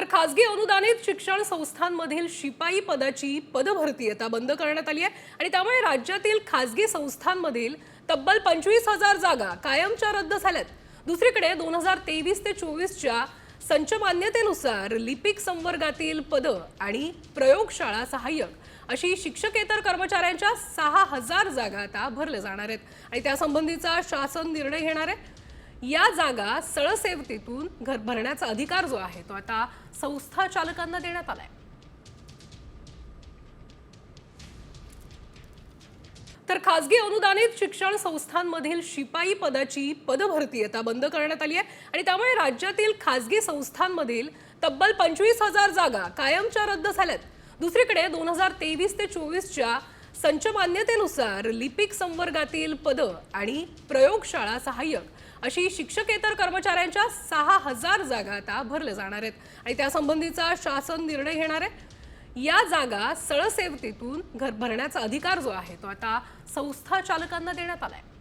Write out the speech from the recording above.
तर खासगी अनुदानित शिक्षण संस्थांमधील शिपाई पदाची पदभरती आता बंद करण्यात आली आहे. आणि त्यामुळे राज्यातील खासगी संस्थांमधील तब्बल पंचवीस हजार जागा कायमच्या रद्द झाल्यात. दुसरीकडे दोन हजार तेवीस ते चोवीसच्या संचमान्यतेनुसार लिपिक संवर्गातील पदं आणि प्रयोगशाळा सहाय्यक अशी शिक्षकेतर कर्मचाऱ्यांच्या सहा हजार जागा आता भरल्या जाणार आहेत. आणि त्यासंबंधीचा शासन निर्णय घेणार आहे. या जागा सळसेवतेतून घर भरण्याचा अधिकार जो आहे तो आता संस्था चालकांना देण्यात आलाय. तर खासगी अनुदानित शिक्षण संस्थांमधील शिपाई पदाची पदभरती आता बंद करण्यात आली आहे आणि त्यामुळे राज्यातील खासगी संस्थांमधील तब्बल पंचवीस हजार जागा कायमच्या रद्द झाल्यात. दुसरीकडे दोन हजार तेवीस ते चोवीसच्या संच मान्यतेनुसार लिपिक संवर्गातील पदं आणि प्रयोगशाळा सहाय्यक अशी शिक्षकेतर कर्मचाऱ्यांच्या सहा हजार जागा आता भरल्या जाणार आहेत. आणि त्यासंबंधीचा शासन निर्णय घेणार आहे. या जागा सळसेवतेतून घर भरण्याचा अधिकार जो आहे तो आता संस्था चालकांना देण्यात आला आहे